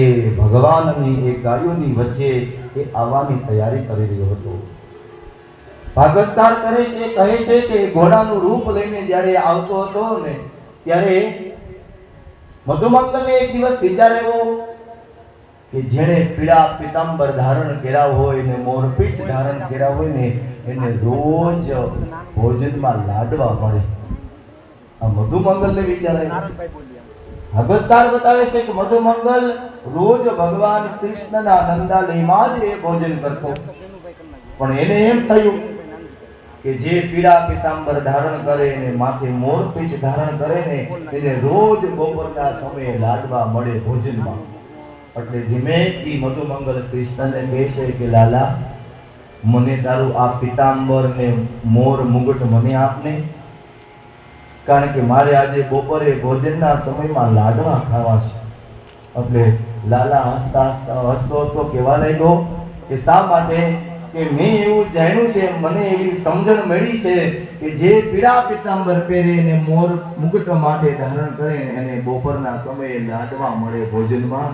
એ ભગવાનની, એ ગાયોની વચ્ચે એ આવવાની તૈયારી કરી રહ્યો હતો. ભાગવતકાર કરે છે, કહે છે કે ઘોડાનું રૂપ લઈને જ્યારે આવતો હતો ને, ત્યારે મધુમંગલને એક દિવસ વિચાર એવો કે જેણે પીળા પિતાંબર ધારણ કર્યા હોય ને મોરપીચ ધારણ કર્યા હોય ને, એને રોજ ભોજનમાં લાડવા મળે. આ મધુમંગલને વિચાર ભાગવતકાર બતાવે છે કે મધુમંગલ રોજ ભગવાન કૃષ્ણના નંદાલયમાં જ એ ભોજન કરતો. પણ એને એમ થયું કે જે પીળા પીતાંબર ધારણ કરે ને માથે મોર પીછ ધારણ કરે ને એને રોજ બપોરના સમયે લાડવા મળે ભોજનમાં. એટલે ધીમે ધીમેથી મધુમંગલ કૃષ્ણને કહે છે કે, લાલા, મને તારું આ પીતાંબર ને મોર મુગટ મને આપને. કારણ કે મારે આજે બપોરે ભોજનના સમયમાં લાડવા ખાવા છે. એટલે લાલા હસતા હસતા હસતો હસતો કહેવા લાગ્યો કે શા માટે? કે મેં એવું જાણ્યું છે, મને એવી સમજણ મળી છે કે જે પીળા પિતાંબર પહેરે અને મોર મુગટ માટે ધારણ કરે એને બપોરના સમયે લાડવા મળે ભોજનમાં.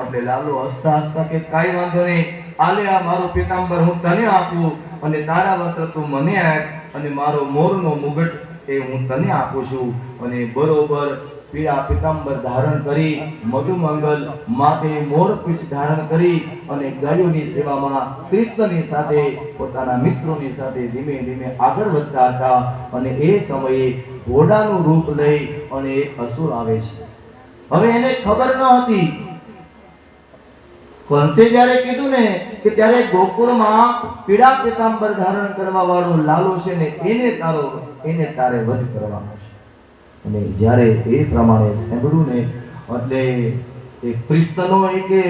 એટલે લાલો હસતા હસતા કે કાંઈ વાંધો નહીં, આલે આ મારો પિતાંબર હું તને આપું અને તારા વસ્ત્ર તું મને આપ અને મારો મોરનો મુગટ એ હું તને આપું છું અને બરોબર પીળા પીતાંબર ધારણ કરી, મધુમંગલ માથે મોરપીંછ ધારણ કરી અને ગાયોની સેવામાં કૃષ્ણની સાથે, પોતાના મિત્રોની સાથે ધીમે ધીમે આગળ વધતા હતા અને એ સમયે ઘોડાનું રૂપ લઈ અને અસુર આવે છે. હવે એને ખબર ન હતી કંસે જ્યારે કીધું ને કે ત્યારે ગોકુળમાં પીડા પીતાંબર ધારણ કરવા વાળો લાલો છે ને એને તારો એને તારે વધ કરવાનો અને જ્યારે એ પ્રમાણે સાંભળ્યું ને, એટલે એ કૃષ્ણનો એ કે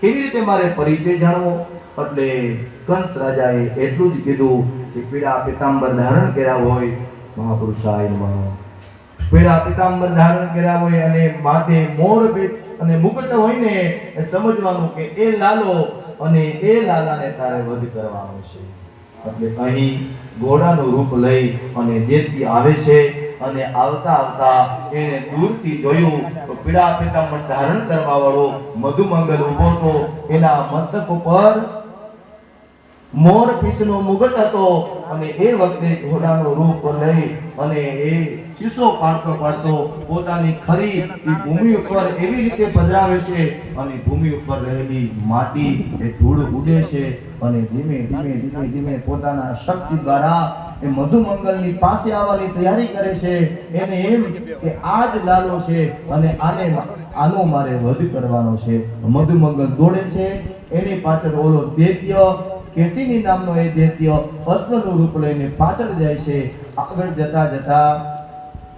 કેવી રીતે મારે પરિચય જાણવો? એટલે કંસ રાજાએ એટલું જ કીધું કે પીડા પીતાંબર ધારણ કર્યા હોય, મહાપુરુષાય નમઃ. પીડા પીતાંબર ધારણ કર્યા હોય અને માથે મોર પીઠ અને મુગટ હોઈને એ સમજવાનું કે એ લાલો અને એ લાલાને તારે વધ કરવાનો છે. એટલે અહીં ઘોડાનું રૂપ લઈ અને દેવતી આવે છે અને આવતા આવતા એને દૂરથી જોયું તો પીડા પીતાંબર ધારણ કરવા વાળો મધુમંગલ ઊભો હતો. એના મસ્તક ઉપર મોર પીછનો મુગટ હતો અને એ વખતે ઘોડાનો રૂપ લઈ અને એ ચીસો પાડતો પાડતો પોતાની ખરી ભૂમિ ઉપર એવી રીતે પધરાવે છે અને ભૂમિ ઉપર રહેલી માટી એ ધૂળ ઉડે છે અને ધીમે ધીમે ધીમે ધીમે પોતાના શક્તિ દ્વારા એ મધુમંગલની પાસે આવવાની તૈયારી કરે છે. એને એમ કે આ જ લાલો છે અને આને આનો મારે વધ કરવાનો છે. મધુમંગલ દોડે છે. એની પાછળ ઓલો દૈત્ય કેસીની નામનો એ દૈત્ય અશ્વનું રૂપ લઈને પાછળ જાય છે. આગળ જતા જતા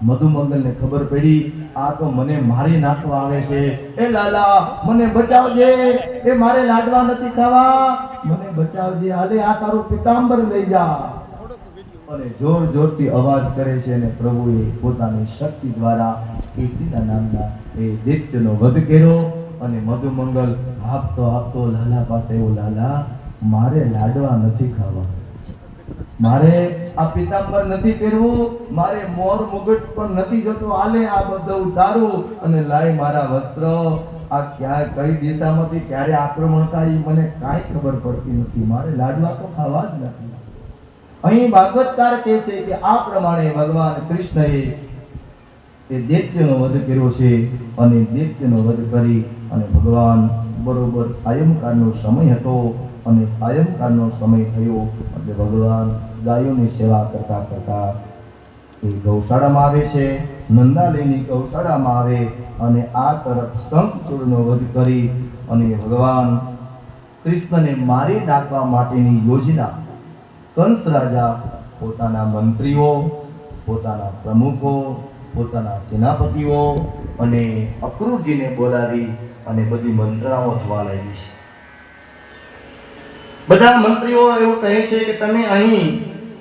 મધુમંગલને ખબર પડી, આ તો મને મારી નાખવા આવે છે. એ લાલા, મને બચાવજે. એ મારે લાડવા નથી ખાવા. મને બચાવજે આલે આ તારું પિતાંબર લઈ જા. અને જોર જોરથી અવાજ કરે છે અને પ્રભુએ પોતાની શક્તિ દ્વારા કેસીના નામના એ દૈત્યનો વધ કર્યો અને મધુમંગલ આપતો આપતો લાલા પાસે એવો, લાલા મારે લાડવા નથી ખાવા. મારે આ પિતાંબર નથી પહેરવું, મારે મોર મુગટ પણ નથી જોતો. આલે આ બધું ઉતારું અને લાય મારા વસ્ત્ર. આ ક્યાં, કઈ દિશામાંથી ક્યારે આક્રમણ ઈ મને કાંઈ ખબર પડતી નથી. મારે લાડવા તો ખાવા જ નથી. અહીં ભાગવતકાર કહે છે કે આ પ્રમાણે ભગવાન કૃષ્ણએ એ દૈત્યનો વધ કર્યો છે અને દૈત્યનો વધ કરી અને ભગવાન બરોબર સાયંકાળનો સમય હતો અને સાયંકાળનો સમય થયો એટલે ભગવાન ગાયોની સેવા કરતા કરતા એ ગૌશાળામાં આવે છે નંદાલયની ગૌશાળામાં આવે અને આ તરફ શંખચૂડનો વધ કરી અને ભગવાન કૃષ્ણને મારી નાખવા માટેની યોજના. કંસ રાજા પોતાના મંત્રીઓ, પોતાના પ્રમુખો પોતાના સેનાપતિઓ અને અક્રૂરજીને બોલાવી અને બધી મંત્રણાઓ થવા લાગી છે. બધા મંત્રીઓ એવું કહે છે કે તમે અહીં